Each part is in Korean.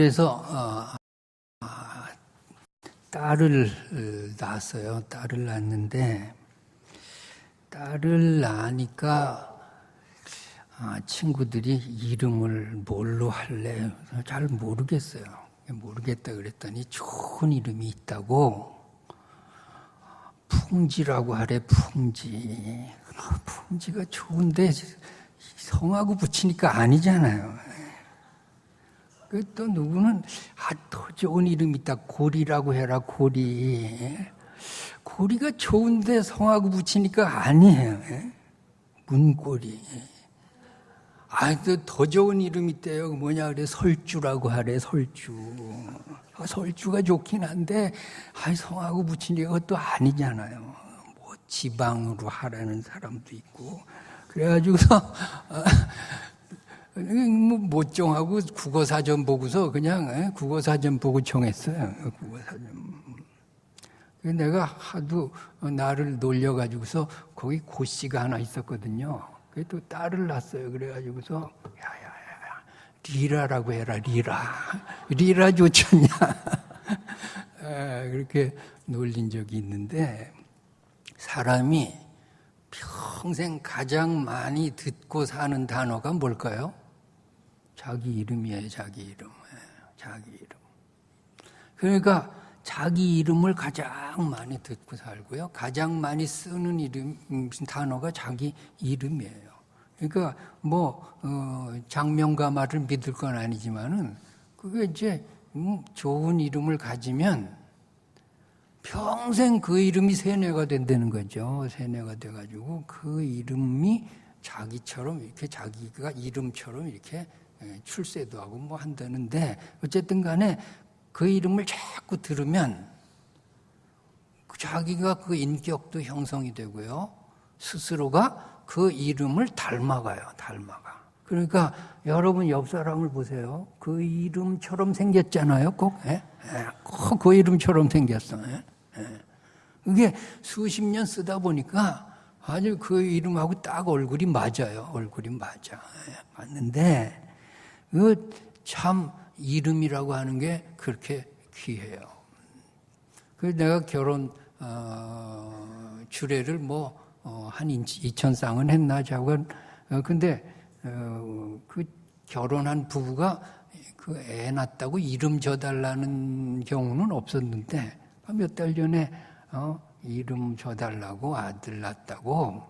그래서 어, 아, 딸을 어, 낳았어요. 딸을 낳았는데 딸을 낳으니까 아, 친구들이 이름을 뭘로 할래? 잘 모르겠어요. 모르겠다 그랬더니 좋은 이름이 있다고 풍지라고 하래 풍지. 아, 풍지가 좋은데 성하고 붙이니까 아니잖아요. 그또 누구는 아, 더 좋은 이름 있다. 고리라고 해라 고리. 고리가 좋은데 성하고 붙이니까 아니에요. 문고리. 아, 더 좋은 이름 있대요. 뭐냐 그래 설주라고 하래 설주. 아, 설주가 좋긴 한데 아, 성하고 붙이니까 그것도 아니잖아요. 뭐 지방으로 하라는 사람도 있고 그래가지고서 뭐 못 정하고 국어사전 보고서 그냥 국어사전 보고 정했어요. 국어사전. 내가 하도 나를 놀려가지고서 거기 고씨가 하나 있었거든요. 그게 또 딸을 낳았어요. 그래가지고서 야야야 리라라고 해라 리라 리라 좋잖냐 그렇게 놀린 적이 있는데 사람이 평생 가장 많이 듣고 사는 단어가 뭘까요? 자기 이름이에요, 자기 이름. 자기 이름. 그러니까 자기 이름을 가장 많이 듣고 살고요. 가장 많이 쓰는 이름, 단어가 자기 이름이에요. 그러니까 뭐, 어, 장명가 말을 믿을 건 아니지만은 그게 이제 음, 좋은 이름을 가지면 평생 그 이름이 세뇌가 된다는 거죠. 세뇌가 돼가지고 그 이름이 자기처럼 이렇게 자기가 이름처럼 이렇게 출세도 하고 뭐 한다는데 어쨌든 간에 그 이름을 자꾸 들으면 자기가 그 인격도 형성이 되고요. 스스로가 그 이름을 닮아가요. 닮아가. 그러니까 여러분 옆 사람을 보세요. 그 이름처럼 생겼잖아요. 꼭. 예? 예. 꼭그 이름처럼 생겼어. 예? 그게 수십 년 쓰다 보니까 아주 그 이름하고 딱 얼굴이 맞아요. 얼굴이 맞아. 맞는데, 그 참 이름이라고 하는 게 그렇게 귀해요. 그 내가 결혼, 어, 주례를 뭐, 어, 한 2천 쌍은 했나, 자고. 어, 근데, 어, 그 결혼한 부부가 그 애 낳았다고 이름 줘달라는 경우는 없었는데, 몇 달 전에 어, 이름 줘달라고 아들 낳았다고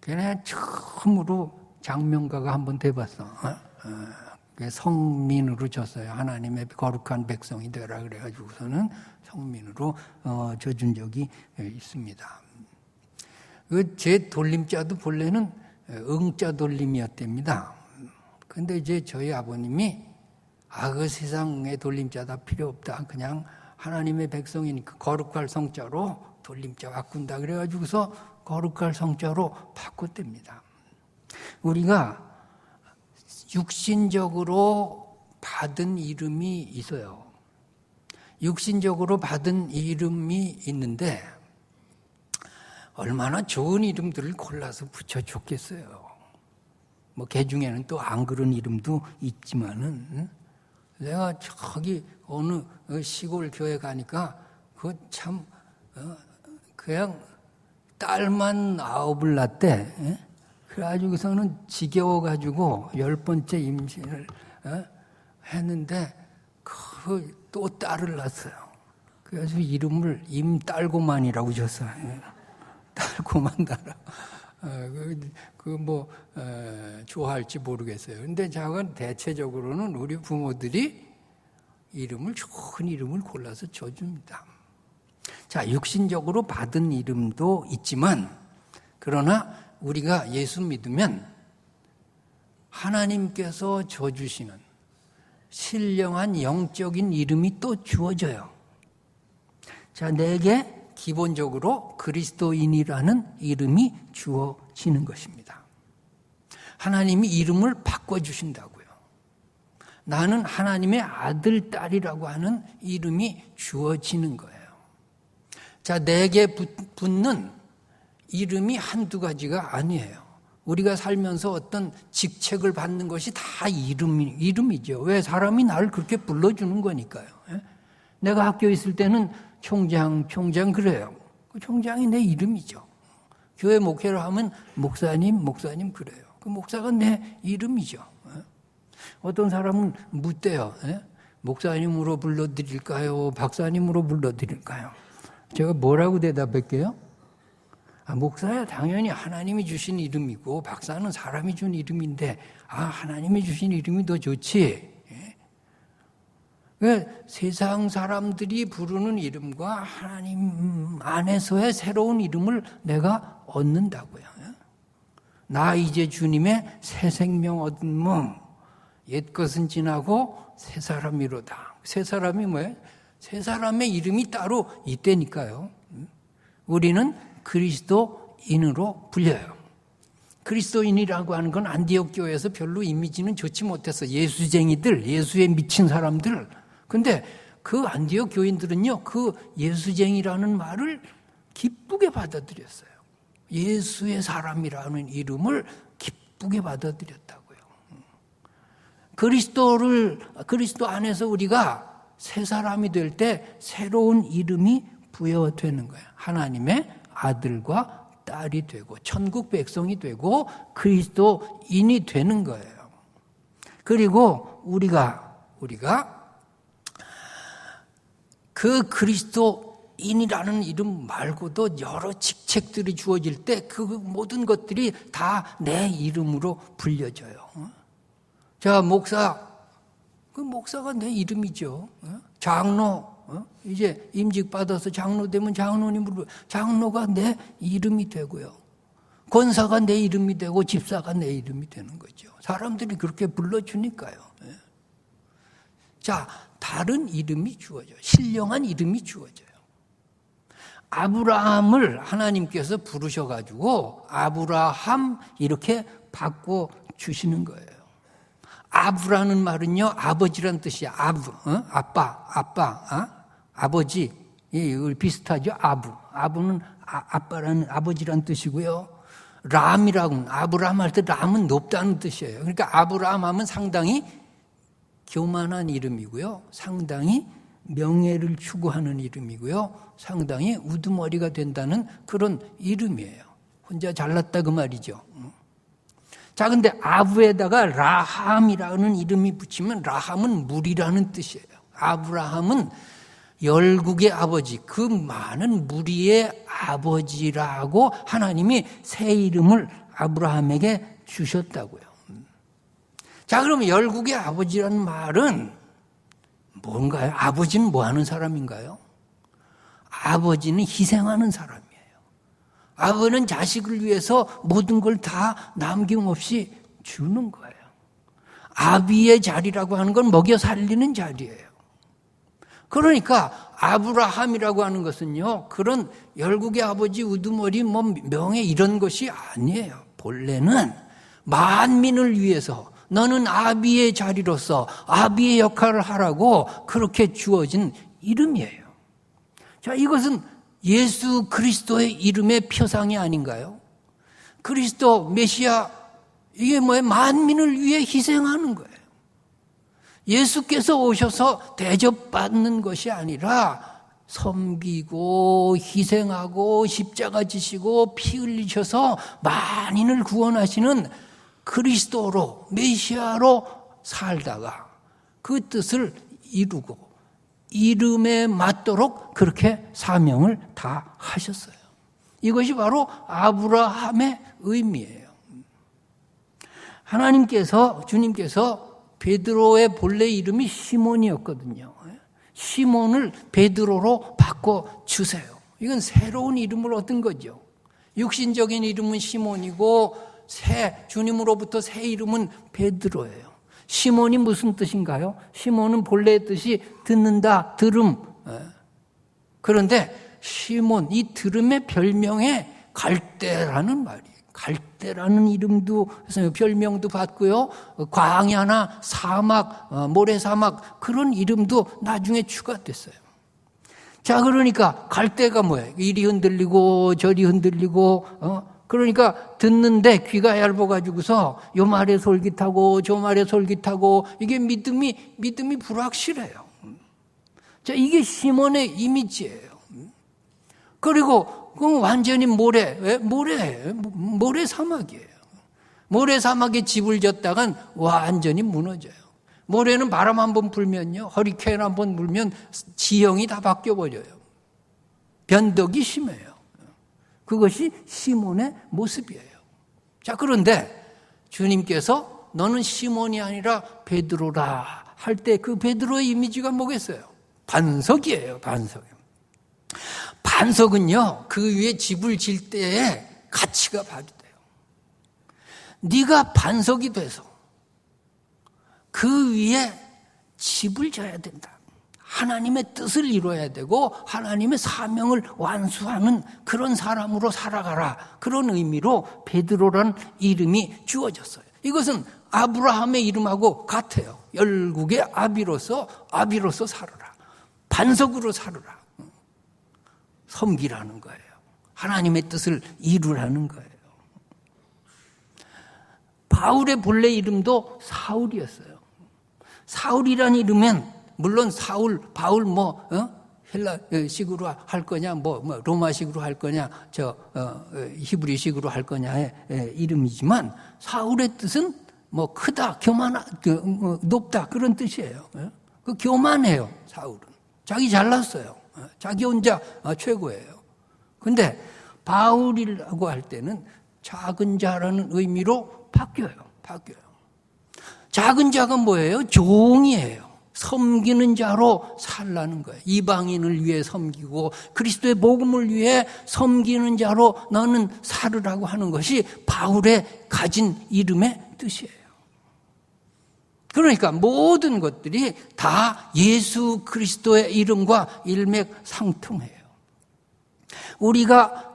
그냥 처음으로 장명가가 한번 돼봤어. 어? 어, 성민으로 줬어요. 하나님의 거룩한 백성이 되라 그래가지고서는 성민으로 어, 줘준 적이 있습니다. 그 제 돌림자도 본래는 응자 돌림이었답니다. 근데 이제 저희 아버님이 아, 그 세상에 돌림자 다 필요 없다. 그냥 하나님의 백성이니까 거룩할 성자로 돌림자 바꾼다. 그래가지고서 거룩할 성자로 바꿨답니다. 우리가 육신적으로 받은 이름이 있어요. 육신적으로 받은 이름이 있는데 얼마나 좋은 이름들을 골라서 붙여줬겠어요. 뭐, 개 중에는 또 안 그런 이름도 있지만은, 내가 저기 어느 시골 교회 가니까 그참 어, 그냥 딸만 아홉을 낳대. 예? 그래가지고서는 지겨워가지고 열 번째 임신을 어, 했는데 그 또 딸을 낳았어요. 그래서 이름을 임딸고만이라고 줬어요. 예. 딸고만 나라. 어, 그뭐 그 좋아할지 모르겠어요. 근데 작은 대체적으로는 우리 부모들이 이름을 좋은 이름을 골라서 줘줍니다. 자, 육신적으로 받은 이름도 있지만, 그러나 우리가 예수 믿으면 하나님께서 줘주시는 신령한 영적인 이름이 또 주어져요. 자, 내게 기본적으로 그리스도인이라는 이름이 주어지는 것입니다. 하나님이 이름을 바꿔주신다고요. 나는 하나님의 아들, 딸이라고 하는 이름이 주어지는 거예요. 자, 내게 붙는 이름이 한두 가지가 아니에요. 우리가 살면서 어떤 직책을 받는 것이 다 이름, 이름이죠. 왜 사람이 나를 그렇게 불러주는 거니까요. 예? 내가 학교에 있을 때는 총장, 총장 그래요. 그 총장이 내 이름이죠. 교회 목회를 하면 목사님, 목사님 그래요. 그 목사가 내 이름이죠. 예? 어떤 사람은 묻대요. 예? 목사님으로 불러드릴까요? 박사님으로 불러드릴까요? 제가 뭐라고 대답할게요? 아, 목사야 당연히 하나님이 주신 이름이고 박사는 사람이 준 이름인데 아 하나님이 주신 이름이 더 좋지. 예? 그 세상 사람들이 부르는 이름과 하나님 안에서의 새로운 이름을 내가 얻는다고요. 예? 나 이제 주님의 새 생명 몸. 옛 것은 지나고 새 사람이로다. 새 사람이 뭐예요? 새 사람의 이름이 따로 있다니까요. 우리는 그리스도인으로 불려요. 그리스도인이라고 하는 건 안디옥 교회에서 별로 이미지는 좋지 못해서 예수쟁이들, 예수에 미친 사람들. 근데 그 안디옥 교인들은요, 그 예수쟁이라는 말을 기쁘게 받아들였어요. 예수의 사람이라는 이름을 기쁘게 받아들였다고요. 그리스도를, 그리스도 안에서 우리가 새 사람이 될 때 새로운 이름이 부여되는 거예요. 하나님의 아들과 딸이 되고 천국 백성이 되고 그리스도인이 되는 거예요. 그리고 우리가 우리가 그 그리스도인이라는 이름 말고도 여러 직책들이 주어질 때 그 모든 것들이 다 내 이름으로 불려져요. 자, 목사 그 목사가 내 이름이죠. 장로 이제 임직 받아서 장로 되면 장로님으로 장로가 내 이름이 되고요. 권사가 내 이름이 되고 집사가 내 이름이 되는 거죠. 사람들이 그렇게 불러주니까요. 자, 다른 이름이 주어져요. 신령한 이름이 주어져요. 아브라함을 하나님께서 부르셔가지고 아브라함 이렇게 바꿔 주시는 거예요. 아브라는 말은요 아버지란 뜻이야. 아브, 어? 아빠, 아빠, 어? 아버지. 이 비슷하죠. 아부. 아부는 아, 빠라는 아버지란 뜻이고요. 람이라고 아브라함 할 때 람은 높다는 뜻이에요. 그러니까 아브라함 하면 상당히 교만한 이름이고요. 상당히 명예를 추구하는 이름이고요. 상당히 우두머리가 된다는 그런 이름이에요. 혼자 잘났다 그 말이죠. 자, 근데 아부에다가 라함이라는 이름이 붙이면 라함은 물이라는 뜻이에요. 아브라함은 열국의 아버지, 그 많은 무리의 아버지라고 하나님이 새 이름을 아브라함에게 주셨다고요. 자, 그럼 열국의 아버지라는 말은 뭔가요? 아버지는 뭐 하는 사람인가요? 아버지는 희생하는 사람이에요. 아버는 자식을 위해서 모든 걸 다 남김없이 주는 거예요. 아비의 자리라고 하는 건 먹여 살리는 자리예요. 그러니까 아브라함이라고 하는 것은요, 그런 열국의 아버지 우두머리 뭐 명예 이런 것이 아니에요. 본래는 만민을 위해서 너는 아비의 자리로서 아비의 역할을 하라고 그렇게 주어진 이름이에요. 자, 이것은 예수 그리스도의 이름의 표상이 아닌가요? 그리스도 메시아 이게 뭐예요? 만민을 위해 희생하는 거예요. 예수께서 오셔서 대접받는 것이 아니라 섬기고 희생하고 십자가 지시고 피 흘리셔서 만인을 구원하시는 그리스도로 메시아로 살다가 그 뜻을 이루고 이름에 맞도록 그렇게 사명을 다 하셨어요. 이것이 바로 아브라함의 의미예요. 하나님께서 주님께서 베드로의 본래 이름이 시몬이었거든요. 시몬을 베드로로 바꿔 주세요. 이건 새로운 이름을 얻은 거죠. 육신적인 이름은 시몬이고 새 주님으로부터 새 이름은 베드로예요. 시몬이 무슨 뜻인가요? 시몬은 본래의 뜻이 듣는다, 들음. 예. 그런데 시몬 이 들음의 별명에 갈대라는 말이에요. 갈대라는 이름도 별명도 받고요. 광야나 사막, 어, 모래사막 그런 이름도 나중에 추가됐어요. 자, 그러니까 갈대가 뭐예요? 이리 흔들리고 저리 흔들리고 어? 그러니까 듣는데 귀가 얇아가지고서 요 말에 솔깃하고 저 말에 솔깃하고 이게 믿음이 믿음이 불확실해요. 자 이게 시몬의 이미지예요. 그리고 그 완전히 모래, 왜? 모래, 모래 사막이에요. 모래 사막에 집을 졌다간 완전히 무너져요. 모래는 바람 한 번 불면요, 허리케인 한 번 불면 지형이 다 바뀌어 버려요. 변덕이 심해요. 그것이 시몬의 모습이에요. 자, 그런데 주님께서 너는 시몬이 아니라 베드로라 할 때 그 베드로의 이미지가 뭐겠어요? 반석이에요, 반석. 반석은요, 그 위에 집을 질 때에 가치가 발휘돼요. 네가 반석이 돼서 그 위에 집을 져야 된다. 하나님의 뜻을 이루어야 되고 하나님의 사명을 완수하는 그런 사람으로 살아가라. 그런 의미로 베드로란 이름이 주어졌어요. 이것은 아브라함의 이름하고 같아요. 열국의 아비로서 아비로서 살아라. 반석으로 살아라. 섬기라는 거예요. 하나님의 뜻을 이루라는 거예요. 바울의 본래 이름도 사울이었어요. 사울이라는 이름은 물론 사울, 바울 뭐 어? 헬라식으로 할 거냐, 뭐, 뭐 로마식으로 할 거냐, 저 어, 히브리식으로 할 거냐의 이름이지만 사울의 뜻은 뭐 크다, 교만하, 그, 뭐, 높다 그런 뜻이에요. 예? 그 교만해요. 사울은 자기 잘났어요. 어, 자기 혼자 어, 최고예요. 근데 바울이라고 할 때는 작은 자라는 의미로 바뀌어요. 바뀌어요. 작은 자가 뭐예요? 종이에요. 섬기는 자로 살라는 거예요. 이방인을 위해 섬기고 그리스도의 복음을 위해 섬기는 자로 너는 살으라고 하는 것이 바울의 가진 이름의 뜻이에요. 그러니까 모든 것들이 다 예수 그리스도의 이름과 일맥상통해요. 우리가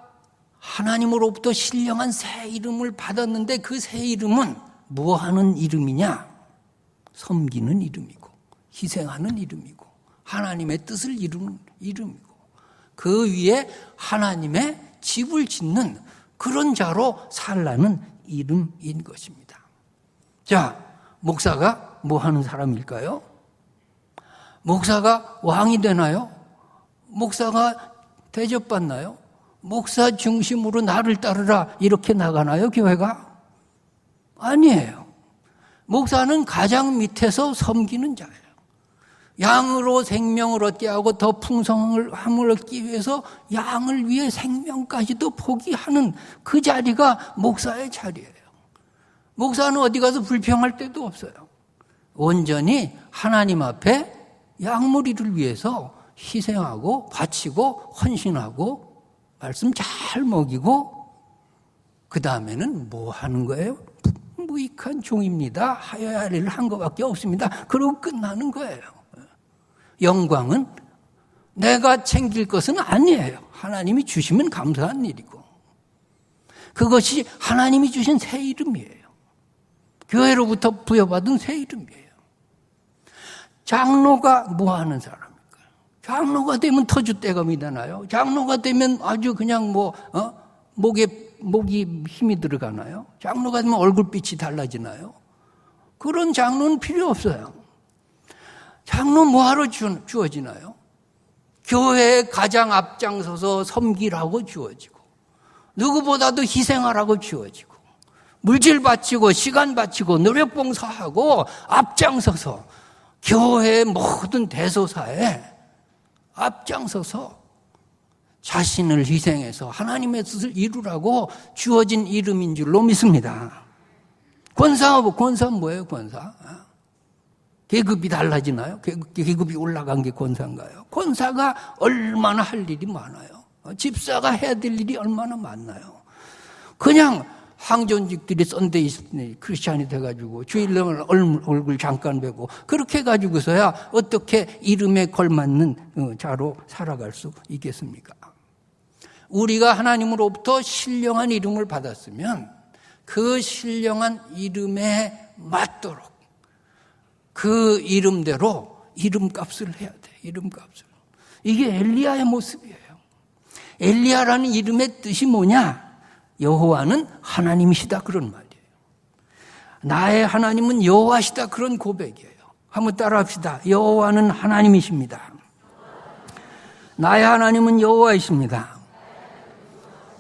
하나님으로부터 신령한 새 이름을 받았는데 그 새 이름은 뭐 하는 이름이냐? 섬기는 이름이고, 희생하는 이름이고, 하나님의 뜻을 이루는 이름이고, 그 위에 하나님의 집을 짓는 그런 자로 살라는 이름인 것입니다. 자, 목사가 뭐 하는 사람일까요? 목사가 왕이 되나요? 목사가 대접받나요? 목사 중심으로 나를 따르라 이렇게 나가나요, 교회가? 아니에요. 목사는 가장 밑에서 섬기는 자예요. 양으로 생명을 얻게 하고 더 풍성함을 얻기 위해서 양을 위해 생명까지도 포기하는 그 자리가 목사의 자리예요. 목사는 어디 가서 불평할 때도 없어요. 온전히 하나님 앞에 양무리를 위해서 희생하고 바치고 헌신하고 말씀 잘 먹이고 그 다음에는 뭐 하는 거예요? 무익한 종입니다. 하여야 할 일을 한 것밖에 없습니다. 그러고 끝나는 거예요. 영광은 내가 챙길 것은 아니에요. 하나님이 주시면 감사한 일이고. 그것이 하나님이 주신 새 이름이에요. 교회로부터 부여받은 새 이름이에요. 장로가 뭐 하는 사람입니까? 장로가 되면 터줏대감이 되나요? 장로가 되면 아주 그냥 뭐, 어? 목에, 목이 힘이 들어가나요? 장로가 되면 얼굴빛이 달라지나요? 그런 장로는 필요 없어요. 장로 뭐하러 주, 주어지나요? 교회에 가장 앞장서서 섬기라고 주어지고, 누구보다도 희생하라고 주어지고, 물질 바치고 시간 바치고 노력 봉사하고 앞장서서 교회의 모든 대소사에 앞장서서 자신을 희생해서 하나님의 뜻을 이루라고 주어진 이름인 줄로 믿습니다. 권사하고 권사 뭐예요, 권사? 계급이 달라지나요? 계급 이 올라간 게 권사인가요? 권사가 얼마나 할 일이 많아요. 집사가 해야 될 일이 얼마나 많나요? 그냥 항존직들이 썬데이 크리스찬이 돼가지고 주일날 얼굴 잠깐 뵈고 그렇게 해가지고서야 어떻게 이름에 걸맞는 어, 자로 살아갈 수 있겠습니까? 우리가 하나님으로부터 신령한 이름을 받았으면 그 신령한 이름에 맞도록 그 이름대로 이름값을 해야 돼. 이름값을. 이게 엘리야의 모습이에요. 엘리야라는 이름의 뜻이 뭐냐? 여호와는 하나님이시다 그런 말이에요. 나의 하나님은 여호와시다 그런 고백이에요. 한번 따라합시다. 여호와는 하나님이십니다. 나의 하나님은 여호와이십니다.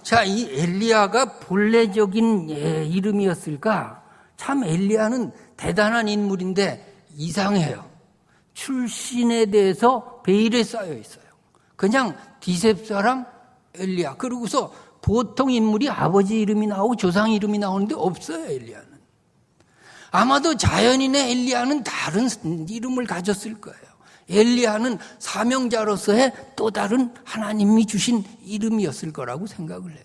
자, 이 엘리야가 본래적인 예, 이름이었을까? 참 엘리야는 대단한 인물인데 이상해요. 출신에 대해서 베일에 쌓여 있어요. 그냥 디셉 사람 엘리야. 그러고서 보통 인물이 아버지 이름이 나오고 조상 이름이 나오는데 없어요, 엘리야는. 아마도 자연인의 엘리야는 다른 이름을 가졌을 거예요. 엘리야는 사명자로서의 또 다른 하나님이 주신 이름이었을 거라고 생각을 해요.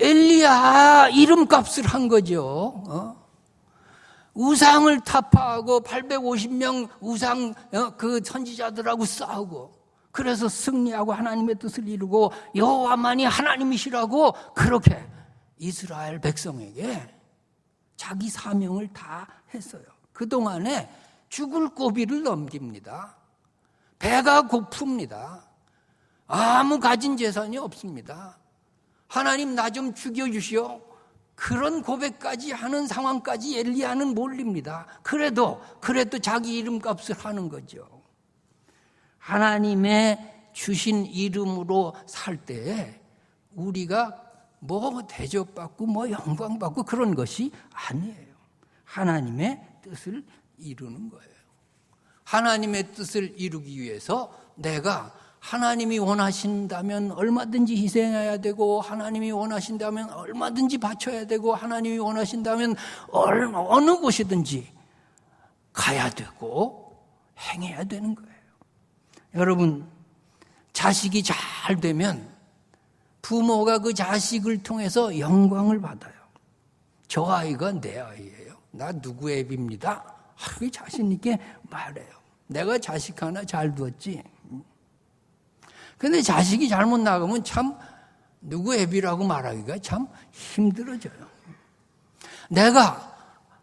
엘리야 이름값을 한 거죠. 어? 우상을 타파하고 850명 우상 어, 그 선지자들하고 싸우고 그래서 승리하고 하나님의 뜻을 이루고 여호와만이 하나님이시라고 그렇게 이스라엘 백성에게 자기 사명을 다 했어요. 그동안에 죽을 고비를 넘깁니다. 배가 고픕니다. 아무 가진 재산이 없습니다. 하나님 나 좀 죽여주시오. 그런 고백까지 하는 상황까지 엘리야는 몰립니다. 그래도 그래도 자기 이름값을 하는 거죠. 하나님의 주신 이름으로 살 때에 우리가 뭐 대접받고 뭐 영광받고 그런 것이 아니에요. 하나님의 뜻을 이루는 거예요. 하나님의 뜻을 이루기 위해서 내가 하나님이 원하신다면 얼마든지 희생해야 되고 하나님이 원하신다면 얼마든지 바쳐야 되고 하나님이 원하신다면 어느 곳이든지 가야 되고 행해야 되는 거예요. 여러분 자식이 잘 되면 부모가 그 자식을 통해서 영광을 받아요. 저 아이가 내 아이예요. 나 누구 애비입니다. 그 자신 있게 말해요. 내가 자식 하나 잘 두었지. 근데 자식이 잘못 나가면 참 누구 애비라고 말하기가 참 힘들어져요. 내가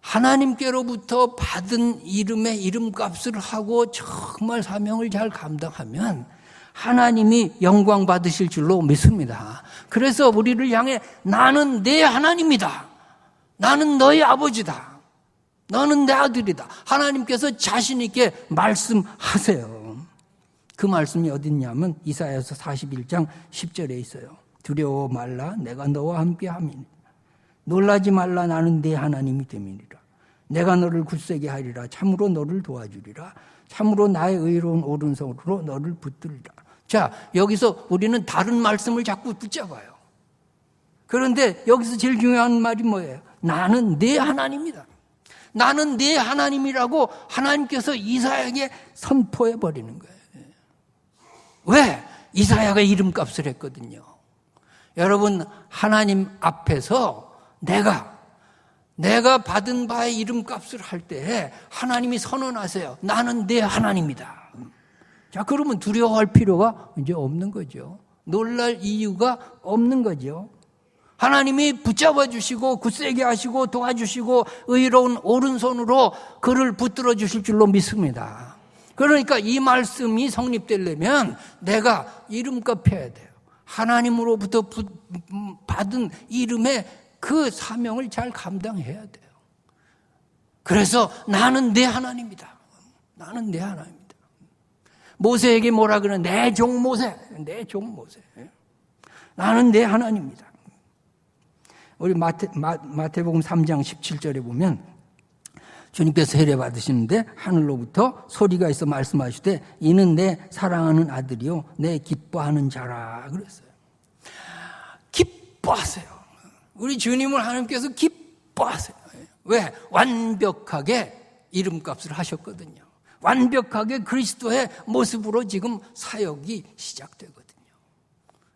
하나님께로부터 받은 이름의 이름값을 하고 정말 사명을 잘 감당하면 하나님이 영광 받으실 줄로 믿습니다. 그래서 우리를 향해 나는 내 하나님이다. 나는 너의 아버지다. 너는 내 아들이다. 하나님께서 자신있게 말씀하세요. 그 말씀이 어딨냐면 이사야서 41장 10절에 있어요. 두려워 말라 내가 너와 함께 함이니 놀라지 말라 나는 내 하나님이 됨이니라. 내가 너를 굳세게 하리라. 참으로 너를 도와주리라. 참으로 나의 의로운 오른손으로 너를 붙들리라. 자, 여기서 우리는 다른 말씀을 자꾸 붙잡아요. 그런데 여기서 제일 중요한 말이 뭐예요? 나는 내 하나님이다. 나는 내 하나님이라고 하나님께서 이사야에게 선포해 버리는 거예요. 왜? 이사야가 이름값을 했거든요. 여러분, 하나님 앞에서 내가, 내가 받은 바의 이름값을 할 때 하나님이 선언하세요. 나는 내 하나님이다. 자, 그러면 두려워할 필요가 이제 없는 거죠. 놀랄 이유가 없는 거죠. 하나님이 붙잡아 주시고 굳세게 하시고 도와주시고 의로운 오른손으로 그를 붙들어 주실 줄로 믿습니다. 그러니까 이 말씀이 성립되려면 내가 이름값 해야 돼요. 하나님으로부터 받은 이름의 그 사명을 잘 감당해야 돼요. 그래서 나는 내 하나님이다. 나는 내 하나님이다. 모세에게 뭐라 그러는 내 종 모세, 내 종 모세. 나는 내 하나님이다. 우리 마태, 마, 마태 복음 3장 17절에 보면 주님께서 세례 받으시는데 하늘로부터 소리가 있어 말씀하시되 이는 내 사랑하는 아들이요 내 기뻐하는 자라 그랬어요. 기뻐하세요. 우리 주님을 하나님께서 기뻐하세요. 왜? 완벽하게 이름값을 하셨거든요. 완벽하게 그리스도의 모습으로 지금 사역이 시작되거든요.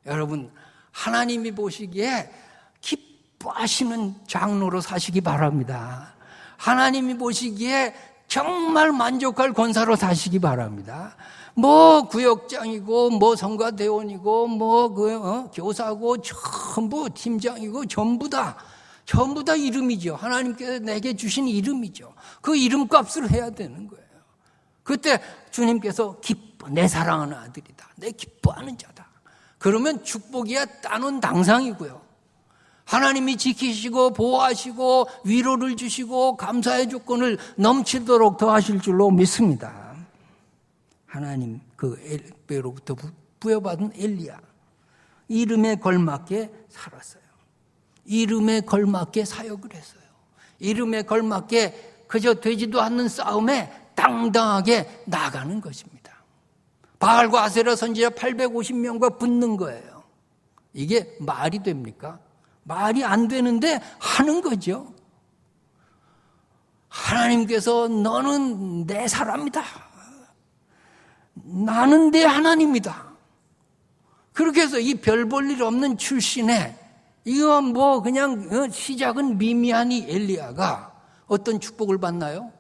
여러분, 하나님이 보시기에 기뻐하시는 장로로 사시기 바랍니다. 하나님이 보시기에 정말 만족할 권사로 사시기 바랍니다. 뭐 구역장이고 뭐 성가대원이고 뭐그 어, 교사고 전부 팀장이고 전부 다 전부 다 이름이죠. 하나님께서 내게 주신 이름이죠. 그 이름값을 해야 되는 거예요. 그때 주님께서 기뻐 내 사랑하는 아들이다. 내 기뻐하는 자다. 그러면 축복이야 따놓은 당상이고요. 하나님이 지키시고 보호하시고 위로를 주시고 감사의 조건을 넘치도록 더하실 줄로 믿습니다. 하나님 그 엘베로부터 부여받은 엘리야 이름에 걸맞게 살았어요. 이름에 걸맞게 사역을 했어요. 이름에 걸맞게 그저 되지도 않는 싸움에 당당하게 나가는 것입니다. 바알과 아세라 선지자 850명과 붙는 거예요. 이게 말이 됩니까? 말이 안 되는데 하는 거죠. 하나님께서 너는 내 사람이다. 나는 내 하나님이다. 그렇게 해서 이 별 볼 일 없는 출신에 이건 뭐 그냥 어, 시작은 미미하니 엘리야가 어떤 축복을 받나요?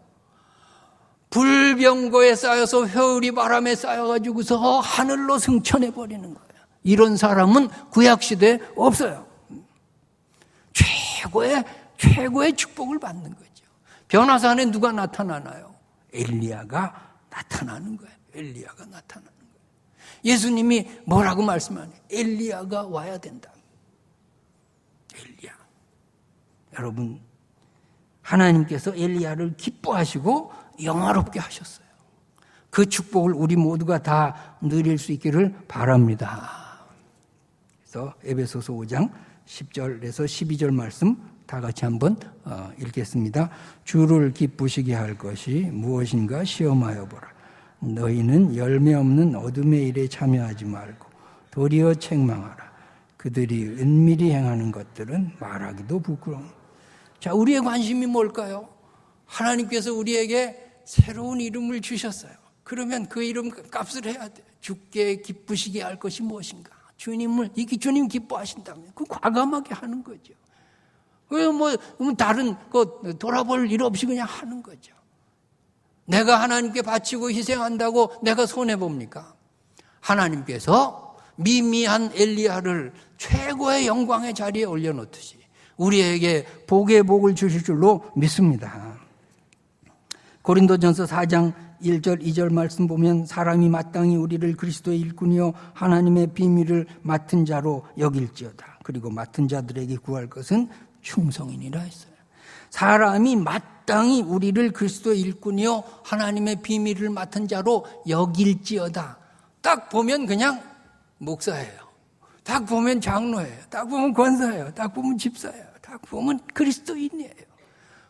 불병거에 쌓여서 회오리 바람에 쌓여가지고서 하늘로 승천해 버리는 거예요. 이런 사람은 구약 시대에 없어요. 최고의 최고의 축복을 받는 거죠. 변화산에 누가 나타나나요? 엘리야가 나타나는 거예요. 엘리야가 나타나는 거예요. 예수님이 뭐라고 말씀하냐? 엘리야가 와야 된다. 엘리야. 여러분 하나님께서 엘리야를 기뻐하시고 영화롭게 하셨어요. 그 축복을 우리 모두가 다 누릴 수 있기를 바랍니다. 그래서 에베소서 5장 10절에서 12절 말씀 다 같이 한번 어, 읽겠습니다. 주를 기쁘시게 할 것이 무엇인가 시험하여 보라. 너희는 열매 없는 어둠의 일에 참여하지 말고 도리어 책망하라. 그들이 은밀히 행하는 것들은 말하기도 부끄러운. 자, 우리의 관심이 뭘까요? 하나님께서 우리에게 새로운 이름을 주셨어요. 그러면 그 이름 값을 해야 돼. 주께 기쁘시게 할 것이 무엇인가? 주님을 이게 주님 기뻐하신다면 그 과감하게 하는 거죠. 왜 뭐 다른 그 돌아볼 일 없이 그냥 하는 거죠. 내가 하나님께 바치고 희생한다고 내가 손해 봅니까? 하나님께서 미미한 엘리야를 최고의 영광의 자리에 올려놓듯이 우리에게 복의 복을 주실 줄로 믿습니다. 고린도전서 4장 1절 2절 말씀 보면 사람이 마땅히 우리를 그리스도의 일꾼이요 하나님의 비밀을 맡은 자로 여길지어다. 그리고 맡은 자들에게 구할 것은 충성이니라 했어요. 사람이 마땅히 우리를 그리스도의 일꾼이요 하나님의 비밀을 맡은 자로 여길지어다. 딱 보면 그냥 목사예요. 딱 보면 장로예요. 딱 보면 권사예요. 딱 보면 집사예요. 딱 보면 그리스도인이에요.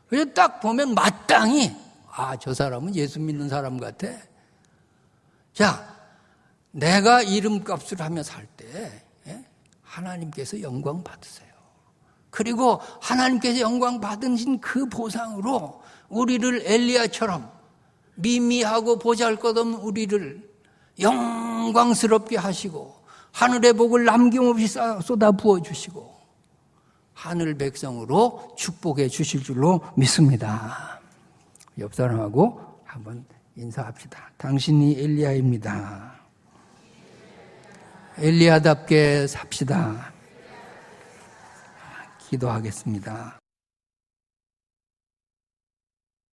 그래서 딱 보면 마땅히 아, 저 사람은 예수 믿는 사람 같아. 자, 내가 이름값을 하며 살 때, 예? 하나님께서 영광 받으세요. 그리고 하나님께서 영광 받으신 그 보상으로 우리를 엘리야처럼 미미하고 보잘 것 없는 우리를 영광스럽게 하시고 하늘의 복을 남김없이 쏟아 부어 주시고 하늘 백성으로 축복해 주실 줄로 믿습니다. 옆 사람하고 한번 인사합시다. 당신이 엘리야입니다. 엘리야답게 삽시다. 기도하겠습니다.